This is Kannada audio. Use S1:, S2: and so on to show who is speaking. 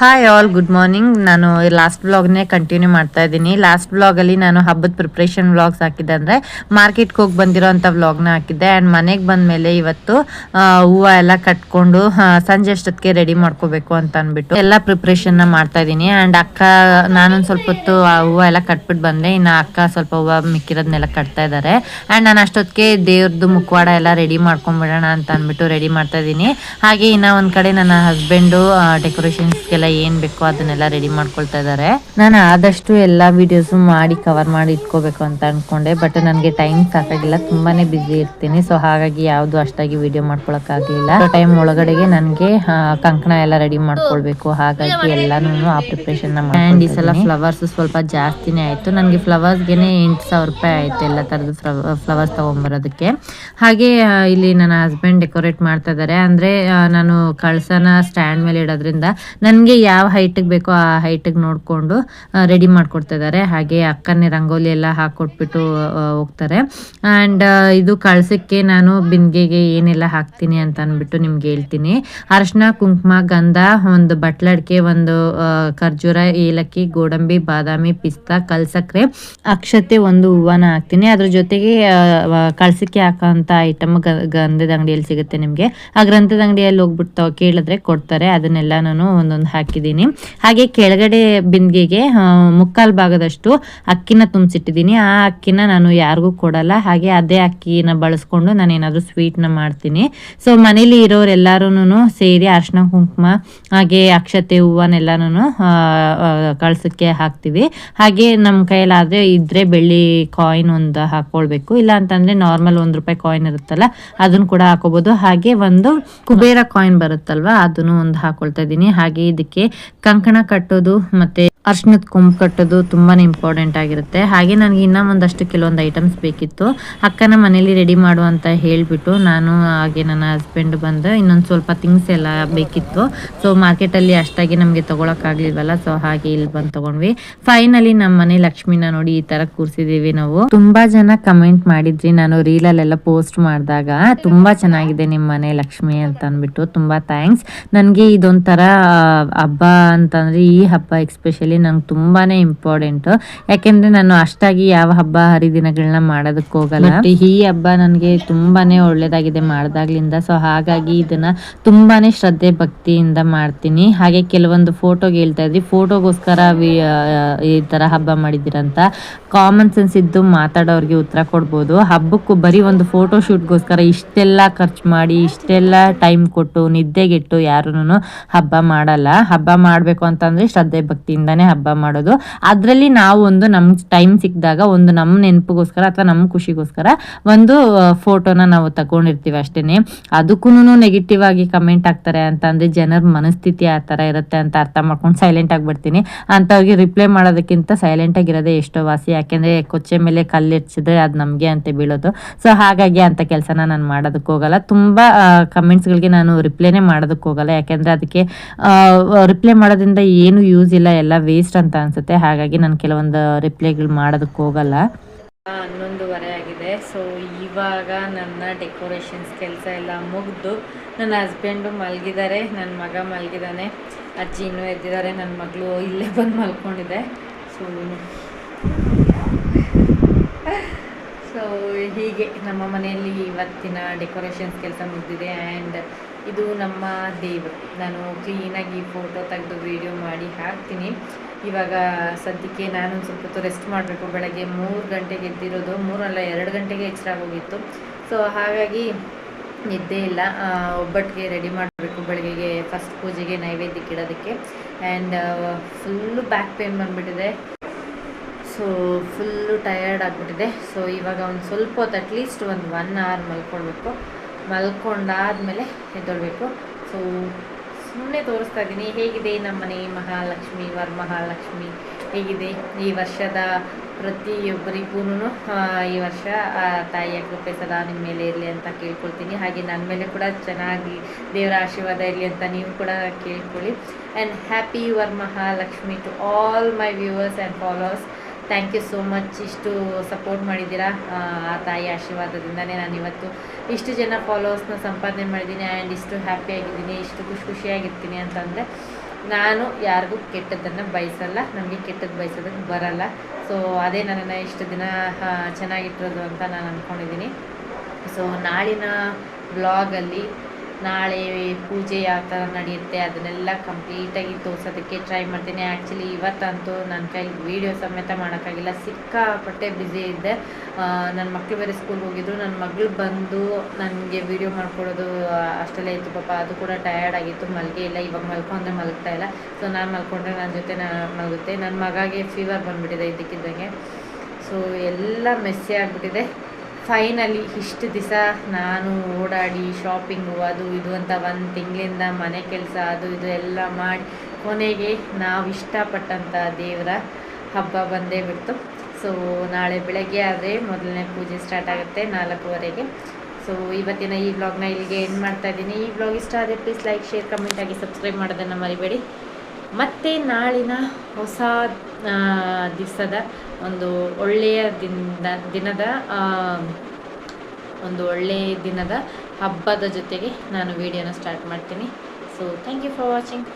S1: ಹಾಯ್ ಆಲ್ ಗುಡ್ ಮಾರ್ನಿಂಗ್ ನಾನು ಲಾಸ್ಟ್ ಬ್ಲಾಗ್ನೇ ಕಂಟಿನ್ಯೂ ಮಾಡ್ತಾ ಇದ್ದೀನಿ. ಲಾಸ್ಟ್ ಬ್ಲಾಗಲ್ಲಿ ನಾನು ಹಬ್ಬದ ಪ್ರಿಪ್ರೇಷನ್ ವ್ಲಾಗ್ಸ್ ಹಾಕಿದ್ದೆ ಅಂದರೆ ಮಾರ್ಕೆಟ್ಗೆ ಹೋಗಿ ಬ್ಲಾಗ್ ವ್ಲಾಗ್ನ ಹಾಕಿದ್ದೆ. ಆ್ಯಂಡ್ ಮನೆಗೆ ಬಂದ ಮೇಲೆ ಇವತ್ತು ಹೂವು ಎಲ್ಲ ಕಟ್ಕೊಂಡು ಸಂಜೆ ಅಷ್ಟೊತ್ತಿಗೆ ರೆಡಿ ಮಾಡ್ಕೋಬೇಕು ಅಂತ ಅಂದ್ಬಿಟ್ಟು ಎಲ್ಲ ಪ್ರಿಪ್ರೇಷನ್ನ ಮಾಡ್ತಾ ಇದ್ದೀನಿ. ಆ್ಯಂಡ್ ಅಕ್ಕ, ನಾನೊಂದು ಸ್ವಲ್ಪ ಹೊತ್ತು ಆ ಹೂವು ಎಲ್ಲ ಕಟ್ಬಿಟ್ಟು ಬಂದೆ. ಇನ್ನು ಅಕ್ಕ ಸ್ವಲ್ಪ ಹೂವು ಮಿಕ್ಕಿರೋದನ್ನೆಲ್ಲ ಕಟ್ತಾ ಇದ್ದಾರೆ. ಆ್ಯಂಡ್ ನಾನು ಅಷ್ಟೊತ್ತಿಗೆ ದೇವ್ರದ್ದು ಮುಖವಾಡ ಎಲ್ಲ ರೆಡಿ ಮಾಡ್ಕೊಂಡ್ಬಿಡೋಣ ಅಂತ ಅಂದ್ಬಿಟ್ಟು ರೆಡಿ ಮಾಡ್ತಾ ಇದ್ದೀನಿ. ಹಾಗೆ ಇನ್ನ ಒಂದ್ ಕಡೆ ನನ್ನ ಹಸ್ಬೆಂಡು ಡೆಕೋರೇಷನ್ಸ್ಗೆಲ್ಲ ಏನ್ ಬೇಕೋ ಅದನ್ನೆಲ್ಲ ರೆಡಿ ಮಾಡ್ಕೊಳ್ತಾ ಇದ್ದಾರೆ ನಾನು ಆದಷ್ಟು ಎಲ್ಲಾ ವಿಡಿಯೋಸ್ ಮಾಡಿ ಕವರ್ ಮಾಡಿ ಇಟ್ಕೋಬೇಕು ಅಂತ ಅನ್ಕೊಂಡೆ ಬಟ್ ನನಗೆ ಟೈಮ್ ಸಾಕಾಗಿಲ್ಲ ತುಂಬಾನೇ ಬಿಸಿ ಇರ್ತೀನಿ. ಸೊ ಹಾಗಾಗಿ ಯಾವ್ದು ಅಷ್ಟಾಗಿ ವಿಡಿಯೋ ಮಾಡ್ಕೊಳಕ್ ಆಗ್ಲಿಲ್ಲ ಟೈಮ್ ಒಳಗಡೆಗೆ ನನಗೆ ಕಂಕಣ ಎಲ್ಲ ರೆಡಿ ಮಾಡ್ಕೊಳ್ಬೇಕು. ಹಾಗಾಗಿ ಎಲ್ಲಾನು ಆ ಪ್ರಿಪ್ರೇಷನ್ ಅಂಡ್ ಈ ಸಲ ಫ್ಲವರ್ಸ್ ಸ್ವಲ್ಪ ಜಾಸ್ತಿನೇ ಆಯ್ತು. ನನಗೆ ಫ್ಲವರ್ಸ್ಗೆನೆ ಎಂಟು ಸಾವಿರ ರೂಪಾಯಿ ಆಯ್ತು ಎಲ್ಲ ತರದ ಫ್ಲವರ್ಸ್ ತಗೊಂಬರೋದಕ್ಕೆ. ಹಾಗೆ ಇಲ್ಲಿ ನನ್ನ ಹಸ್ಬೆಂಡ್ ಡೆಕೋರೇಟ್ ಮಾಡ್ತಾ ಇದ್ದಾರೆ ಅಂದ್ರೆ ನಾನು ಕಳ್ಸನ ಸ್ಟ್ಯಾಂಡ್ ಮೇಲೆ ಇಡೋದ್ರಿಂದ ನನಗೆ ಯಾವ ಹೈಟಿಗೆ ಬೇಕೋ ಆ ಹೈಟಿಗೆ ನೋಡಿಕೊಂಡು ರೆಡಿ ಮಾಡ್ಕೊಡ್ತಾ ಇದ್ದಾರೆ ಹಾಗೆ ಅಕ್ಕನೇ ರಂಗೋಲಿ ಎಲ್ಲ ಹಾಕೊಟ್ಬಿಟ್ಟು ಹೋಗ್ತಾರೆ. ಆ್ಯಂಡ್ ಇದು ಕಳ್ಸಕ್ಕೆ ನಾನು ಬಿಂದಿಗೆಗೆ ಏನೆಲ್ಲ ಹಾಕ್ತೀನಿ ಅಂತ ಅಂದ್ಬಿಟ್ಟು ನಿಮ್ಗೆ ಹೇಳ್ತೀನಿ. ಅರಶಿನ ಕುಂಕುಮ, ಗಂಧ, ಒಂದು ಬಟ್ಲಡ್ಕೆ ಒಂದು ಖರ್ಜೂರ, ಏಲಕ್ಕಿ, ಗೋಡಂಬಿ, ಬಾದಾಮಿ, ಪಿಸ್ತಾ, ಕಲ್ಸಕ್ರೆ, ಅಕ್ಷತೆ, ಒಂದು ಹೂವನ ಹಾಕ್ತೀನಿ. ಅದ್ರ ಜೊತೆಗೆ ಕಳ್ಸಕ್ಕೆ ಹಾಕೋಂಥ ಐಟಮ್ ಗಂಧದ ಅಂಗಡಿಯಲ್ಲಿ ಸಿಗುತ್ತೆ ನಿಮಗೆ. ಆ ಗ್ರಂಥದ ಅಂಗಡಿಯಲ್ಲಿ ಹೋಗ್ಬಿಟ್ಟು ಕೇಳಿದ್ರೆ ಕೊಡ್ತಾರೆ. ಅದನ್ನೆಲ್ಲ ನಾನು ಒಂದೊಂದು ಹಾಕಿದ್ದೀನಿ. ಹಾಗೆ ಕೆಳಗಡೆ ಬಿಂದಿಗೆಗೆ ಮುಕ್ಕಾಲು ಭಾಗದಷ್ಟು ಅಕ್ಕಿನ ತುಂಬಿಸಿಟ್ಟಿದ್ದೀನಿ. ಆ ಅಕ್ಕಿನ ನಾನು ಯಾರಿಗೂ ಕೊಡಲ್ಲ. ಹಾಗೆ ಅದೇ ಅಕ್ಕಿನ ಬಳಸ್ಕೊಂಡು ನಾನು ಏನಾದರೂ ಸ್ವೀಟ್ನ ಮಾಡ್ತೀನಿ. ಸೊ ಮನೇಲಿ ಇರೋರೆಲ್ಲರೂ ಸೇರಿ ಅರ್ಶಿನ ಕುಂಕುಮ, ಹಾಗೆ ಅಕ್ಷತೆ ಹೂವನ್ನೆಲ್ಲನೂ ಕಳ್ಸಕ್ಕೆ ಹಾಕ್ತೀವಿ. ಹಾಗೆ ನಮ್ಮ ಕೈಯಲ್ಲಾದರೆ ಇದ್ರೆ ಬೆಳ್ಳಿ ಕಾಯಿನ್ ಒಂದು ಹಾಕೊಳ್ಬೇಕು. ಇಲ್ಲ ಅಂತಂದ್ರೆ ನಾರ್ಮಲ್ ಒಂದು ರೂಪಾಯಿ ಕಾಯಿನ್ ಇರುತ್ತಲ್ಲ, ಅದನ್ನು ಕೂಡ ಹಾಕೋಬಹುದು ಹಾಗೆ ಒಂದು ಕುಬೇರ ಕಾಯಿನ್ ಬರುತ್ತಲ್ವಾ, ಅದನ್ನು ಒಂದು ಹಾಕೊಳ್ತಾ ಇದ್ದೀನಿ. ಹಾಗೆ ಇದಕ್ಕೆ ಕಂಕಣ ಕಟ್ಟೋದು ಮತ್ತೆ ಅರ್ಶಿನದ ಕೊಂಬು ಕಟ್ಟೋದು ತುಂಬಾ ಇಂಪಾರ್ಟೆಂಟ್ ಆಗಿರುತ್ತೆ. ಹಾಗೆ ನನಗೆ ಇನ್ನೂ ಒಂದಷ್ಟು ಕೆಲವೊಂದು ಐಟಮ್ಸ್ ಬೇಕಿತ್ತು. ಅಕ್ಕನ ಮನೇಲಿ ರೆಡಿ ಮಾಡು ಅಂತ ಹೇಳಿಬಿಟ್ಟು ನಾನು, ಹಾಗೆ ನನ್ನ ಹಸ್ಬೆಂಡ್ ಬಂದು ಇನ್ನೊಂದು ಸ್ವಲ್ಪ ಥಿಂಗ್ಸ್ ಎಲ್ಲ ಬೇಕಿತ್ತು. ಸೊ ಮಾರ್ಕೆಟಲ್ಲಿ ಅಷ್ಟಾಗಿ ನಮಗೆ ತೊಗೊಳಕ್ಕಾಗ್ಲಿಲ್ವಲ್ಲ ಸೊ ಹಾಗೆ ಇಲ್ಲಿ ಬಂದು ತಗೊಂಡ್ವಿ. ಫೈನಲಿ ನಮ್ಮ ಮನೆ ಲಕ್ಷ್ಮಿನ ನೋಡಿ ಈ ತರ ಕೂರ್ಸಿದೀವಿ ನಾವು. ತುಂಬಾ ಜನ ಕಮೆಂಟ್ ಮಾಡಿದ್ರಿ, ನಾನು ರೀಲಲ್ಲೆಲ್ಲ ಪೋಸ್ಟ್ ಮಾಡಿದಾಗ. ತುಂಬಾ ಚೆನ್ನಾಗಿದೆ ನಿಮ್ಮ ಮನೆ ಲಕ್ಷ್ಮಿ ಅಂತ ಅಂದ್ಬಿಟ್ಟು, ತುಂಬಾ ಥ್ಯಾಂಕ್ಸ್ ನನಗೆ ಇದೊಂಥರ ಹಬ್ಬ ಅಂತಂದ್ರೆ ಈ ಹಬ್ಬ ಎಕ್ಸ್ಪೆಷಲಿ ನಂಗೆ ತುಂಬಾನೇ ಇಂಪಾರ್ಟೆಂಟ್ ಯಾಕೆಂದ್ರೆ ನಾನು ಅಷ್ಟಾಗಿ ಯಾವ ಹಬ್ಬ ಹರಿದಿನಗಳನ್ನ ಮಾಡೋದಕ್ಕೆ ಹೋಗಲ್ಲ. ಈ ಹಬ್ಬ ನನಗೆ ತುಂಬಾನೇ ಒಳ್ಳೇದಾಗಿದೆ ಮಾಡಿದಾಗ್ಲಿಂದ. ಸೊ ಹಾಗಾಗಿ ಇದನ್ನ ತುಂಬಾನೇ ಶ್ರದ್ಧೆ ಭಕ್ತಿಯಿಂದ ಮಾಡ್ತೀನಿ. ಹಾಗೆ ಕೆಲವೊಂದು ಫೋಟೋಗೆ ಹೇಳ್ತಾ ಇದ್ವಿ ಫೋಟೋಗೋಸ್ಕರ ಈ ತರ ಹಬ್ಬ ಮಾಡಿದ್ದೀರಂತ. ಕಾಮನ್ ಸೆನ್ಸ್ ಇದ್ದು ಮಾತಾಡೋರಿಗೆ ಉತ್ತರ ಕೊಡ್ಬೋದು. ಹಬ್ಬಕ್ಕೂ ಬರೀ ಒಂದು ಫೋಟೋ ಶೂಟ್ಗೋಸ್ಕರ ಇಷ್ಟೆಲ್ಲ ಖರ್ಚು ಮಾಡಿ, ಇಷ್ಟೆಲ್ಲ ಟೈಮ್ ಕೊಟ್ಟು, ನಿದ್ದೆಗೆಟ್ಟು ಯಾರೂ ಹಬ್ಬ ಮಾಡಲ್ಲ. ಹಬ್ಬ ಮಾಡಬೇಕು ಅಂತಂದ್ರೆ ಶ್ರದ್ಧೆ ಭಕ್ತಿಯಿಂದಾನೇ ಹಬ್ಬ ಮಾಡೋದು. ಅದರಲ್ಲಿ ನಾವು ಒಂದು ನಮ್ಗೆ ಟೈಮ್ ಸಿಕ್ಕಿದಾಗ ಒಂದು ನಮ್ಮ ನೆನಪಿಗೋಸ್ಕರ ಅಥವಾ ನಮ್ಮ ಖುಷಿಗೋಸ್ಕರ ಒಂದು ಫೋಟೋನ ನಾವು ತಗೊಂಡಿರ್ತೀವಿ ಅಷ್ಟೇನೆ. ಅದಕ್ಕೂ ನೆಗೆಟಿವ್ ಆಗಿ ಕಮೆಂಟ್ ಆಗ್ತಾರೆ ಅಂತ ಅಂದ್ರೆ ಜನರ ಮನಸ್ಥಿತಿ ಆ ಥರ ಇರುತ್ತೆ ಅಂತ ಅರ್ಥ ಮಾಡ್ಕೊಂಡು ಸೈಲೆಂಟ್ ಆಗಿಬಿಡ್ತೀನಿ ಅಂಥವ್ರಿಗೆ ರಿಪ್ಲೈ ಮಾಡೋದಕ್ಕಿಂತ ಸೈಲೆಂಟ್ ಆಗಿರೋದೇ ಎಷ್ಟೋ ವಾಸಿ. ಯಾಕೆಂದ್ರೆ ಕೊಚ್ಚೆ ಮೇಲೆ ಕಲ್ಲಿಡ್ಸಿದ್ರೆ ಅದು ನಮಗೆ ಅಂತ ಬೀಳೋದು. ಸೊ ಹಾಗಾಗಿ ಅಂತ ಕೆಲಸನ ನಾನು ಮಾಡೋದಕ್ಕೆ ಹೋಗಲ್ಲ. ತುಂಬಾ ಕಮೆಂಟ್ಸ್ಗಳಿಗೆ ನಾನು ರಿಪ್ಲೈನೇ ಮಾಡೋದಕ್ಕೆ ಹೋಗಲ್ಲ. ಯಾಕೆಂದ್ರೆ ಅದಕ್ಕೆ ರಿಪ್ಲೈ ಮಾಡೋದ್ರಿಂದ ಏನು ಯೂಸ್ ಇಲ್ಲ. ಎಲ್ಲ ವೇಸ್ಟ್ ಅಂತ ಅನ್ಸುತ್ತೆ. ಹಾಗಾಗಿ ನಾನು ಕೆಲವೊಂದು ರಿಪ್ಲೈಗಳು ಮಾಡೋದಕ್ಕೆ ಹೋಗಲ್ಲ. ಹನ್ನೊಂದುವರೆ ಆಗಿದೆ. ಸೊ ಇವಾಗ ನನ್ನ ಡೆಕೋರೇಷನ್ಸ್ ಕೆಲಸ ಎಲ್ಲ ಮುಗಿದು ನನ್ನ ಹಸ್ಬೆಂಡು ಮಲಗಿದ್ದಾರೆ ನನ್ನ ಮಗ ಮಲಗಿದ್ದಾನೆ ಅಜ್ಜಿ ಇನ್ನೂ ಎದ್ದಿದ್ದಾರೆ ನನ್ನ ಮಗಳು ಇಲ್ಲೇ ಬಂದು ಮಲ್ಕೊಂಡಿದೆ. ಸೊ ಸೊ ಹೀಗೆ ನಮ್ಮ ಮನೆಯಲ್ಲಿ ಇವತ್ತಿನ ಡೆಕೋರೇಷನ್ಸ್ ಕೆಲಸ ಮುಗಿದಿದೆ ಆ್ಯಂಡ್ ಇದು ನಮ್ಮ ದೇವರು. ನಾನು ಕ್ಲೀನಾಗಿ ಫೋಟೋ ತೆಗೆದು ವಿಡಿಯೋ ಮಾಡಿ ಹಾಕ್ತೀನಿ. ಇವಾಗ ಸದ್ಯಕ್ಕೆ ನಾನು ಸ್ವಲ್ಪ ಹೊತ್ತು ರೆಸ್ಟ್ ಮಾಡಬೇಕು. ಬೆಳಗ್ಗೆ ಮೂರು ಗಂಟೆಗೆ ಎದ್ದಿರೋದು. ಮೂರಲ್ಲ ಎರಡು ಗಂಟೆಗೆ ಎಚ್ಚರ ಆಗೋಗಿತ್ತು ಸೊ ಹಾಗಾಗಿ ನಿದ್ದೆ ಇಲ್ಲ. ಒಬ್ಬಟ್ಟಿಗೆ ರೆಡಿ ಮಾಡಬೇಕು ಬೆಳಗ್ಗೆಗೆ ಫಸ್ಟ್ ಪೂಜೆಗೆ ನೈವೇದ್ಯಕ್ಕೆ ಇಡೋದಕ್ಕೆ. ಆ್ಯಂಡ್ ಫುಲ್ಲು ಬ್ಯಾಕ್ ಪೇನ್ ಬಂದುಬಿಟ್ಟಿದೆ. ಸೊ ಫುಲ್ಲು ಟಯರ್ಡ್ ಆಗಿಬಿಟ್ಟಿದೆ. ಸೊ ಇವಾಗ ಒಂದು ಸ್ವಲ್ಪ ಹೊತ್ತು ಅಟ್ಲೀಸ್ಟ್ ಒಂದು ಒನ್ ಅವರ್ ಮಲ್ಕೊಳ್ಬೇಕು. ಮಲ್ಕೊಂಡಾದ್ಮೇಲೆ ಎದ್ದೊಳ್ಬೇಕು. ಸೊ ಸುಮ್ಮನೆ ತೋರಿಸ್ತಾ ಇದ್ದೀನಿ ಹೇಗಿದೆ ನಮ್ಮನೆ ಮಹಾಲಕ್ಷ್ಮಿ, ವರಮಹಾಲಕ್ಷ್ಮಿ? ಹೇಗಿದೆ ಈ ವರ್ಷದ ಪ್ರತಿಯೊಬ್ಬರಿಗೂ ಈ ವರ್ಷ ತಾಯಿಯ ಕೃಪೆ ಸದಾ ನಿಮ್ಮ ಮೇಲೆ ಇರಲಿ ಅಂತ ಕೇಳ್ಕೊಳ್ತೀನಿ. ಹಾಗೆ ನನ್ನ ಮೇಲೆ ಕೂಡ ಚೆನ್ನಾಗಿ ದೇವರ ಆಶೀರ್ವಾದ ಇರಲಿ ಅಂತ ನೀವು ಕೂಡ ಕೇಳ್ಕೊಳ್ಳಿ. And happy Varamahalakshmi to all my viewers and followers thank you so much ಇಷ್ಟು ಸಪೋರ್ಟ್ ಮಾಡಿದ್ದೀರಾ, ಆ ತಾಯಿ ಆಶೀರ್ವಾದದಿಂದನೇ ನಾನು ಇವತ್ತು ಇಷ್ಟು ಜನ ಫಾಲೋವರ್ಸ್ನ ಸಂಪಾದನೆ ಮಾಡಿದ್ದೀನಿ ಆ್ಯಂಡ್ ಇಷ್ಟು ಹ್ಯಾಪಿಯಾಗಿದ್ದೀನಿ ಇಷ್ಟು ಖುಷಿ ಖುಷಿಯಾಗಿರ್ತೀನಿ ಅಂತಂದರೆ ನಾನು ಯಾರಿಗೂ ಕೆಟ್ಟದ್ದನ್ನು ಬಯಸಲ್ಲ, ನಮಗೆ ಕೆಟ್ಟದ್ದು ಬಯಸೋದಕ್ಕೆ ಬರಲ್ಲ. ಸೊ ಅದೇ ನನ್ನನ್ನು ಇಷ್ಟು ದಿನ ಚೆನ್ನಾಗಿಟ್ಟಿರೋದು ಅಂತ ನಾನು ಅಂದ್ಕೊಂಡಿದ್ದೀನಿ. ಸೊ ನಾಳಿನ ವ್ಲಾಗಲ್ಲಿ ನಾಳೆ ಪೂಜೆ ಯಾವ ಥರ ನಡೆಯುತ್ತೆ, ಅದನ್ನೆಲ್ಲ ಕಂಪ್ಲೀಟಾಗಿ ತೋರ್ಸೋದಕ್ಕೆ ಟ್ರೈ ಮಾಡ್ತೀನಿ. ಆ್ಯಕ್ಚುಲಿ ಇವತ್ತಂತೂ ನನ್ನ ಕೈಲಿ ವೀಡಿಯೋ ಸಮೇತ ಮಾಡೋಕ್ಕಾಗಿಲ್ಲ. ಸಿಕ್ಕಾಪಟ್ಟೆ ಬ್ಯುಸಿ ಇದ್ದೆ. ನನ್ನ ಮಕ್ಕಳು ಬೇರೆ ಸ್ಕೂಲ್ಗೆ ಹೋಗಿದ್ರು. ನನ್ನ ಮಗಳು ಬಂದು ನನಗೆ ವೀಡಿಯೋ ಮಾಡ್ಕೊಡೋದು ಅಷ್ಟೆಲ್ಲ ಇತ್ತು ಪಾಪ. ಅದು ಕೂಡ ಟಯರ್ಡ್ ಆಗಿತ್ತು. ಮಲ್ಗೆ ಇಲ್ಲ. ಇವಾಗ ಮಲ್ಕೊಂಡ್ರೆ ಮಲಗ್ತಾ ಇಲ್ಲ. ಸೊ ನಾನು ಮಲ್ಕೊಂಡ್ರೆ ನನ್ನ ಜೊತೆ ನಾನು ಮಲಗುತ್ತೆ. ನನ್ನ ಮಗಾಗೆ ಫೀವರ್ ಬಂದುಬಿಟ್ಟಿದೆ ಇದ್ದಕ್ಕಿದ್ದಂಗೆ. ಸೊ ಎಲ್ಲ ಮೆಸ್ಸಿ ಆಗಿಬಿಟ್ಟಿದೆ. ಫೈನಲಿ ಇಷ್ಟು ದಿವಸ ನಾನು ಓಡಾಡಿ ಶಾಪಿಂಗು ಅದು ಇದು ಅಂತ ಒಂದು ತಿಂಗಳಿಂದ ಮನೆ ಕೆಲಸ, ಅದು ಇದು ಎಲ್ಲ ಮಾಡಿ ಕೊನೆಗೆ ನಾವು ಇಷ್ಟಪಟ್ಟಂಥ ದೇವರ ಹಬ್ಬ ಬಂದೇ ಬಿಡ್ತು. ಸೊ ನಾಳೆ ಬೆಳಗ್ಗೆ ಆದರೆ ಮೊದಲನೇ ಪೂಜೆ ಸ್ಟಾರ್ಟ್ ಆಗುತ್ತೆ ನಾಲ್ಕೂವರೆಗೆ. ಸೊ ಇವತ್ತಿನ ಈ ವ್ಲಾಗ್ನ ಇಲ್ಲಿಗೆ ಎಂಡ್ ಮಾಡ್ತಾ ಇದ್ದೀನಿ. ಈ ವ್ಲಾಗ್ ಇಷ್ಟ ಆದರೆ ಪ್ಲೀಸ್ ಲೈಕ್ ಶೇರ್ ಕಮೆಂಟ್ ಆಗಿ ಸಬ್ಸ್ಕ್ರೈಬ್ ಮಾಡೋದನ್ನು ಮರಿಬೇಡಿ. ಮತ್ತು ನಾಳಿನ ಹೊಸ ದಿವಸದ ಒಂದು ಒಳ್ಳೆಯ ದಿನದ ದಿನದ ಒಂದು ಒಳ್ಳೆಯ ದಿನದ ಹಬ್ಬದ ಜೊತೆಗೆ ನಾನು ವಿಡಿಯೋನ ಸ್ಟಾರ್ಟ್ ಮಾಡ್ತೀನಿ. So thank you for watching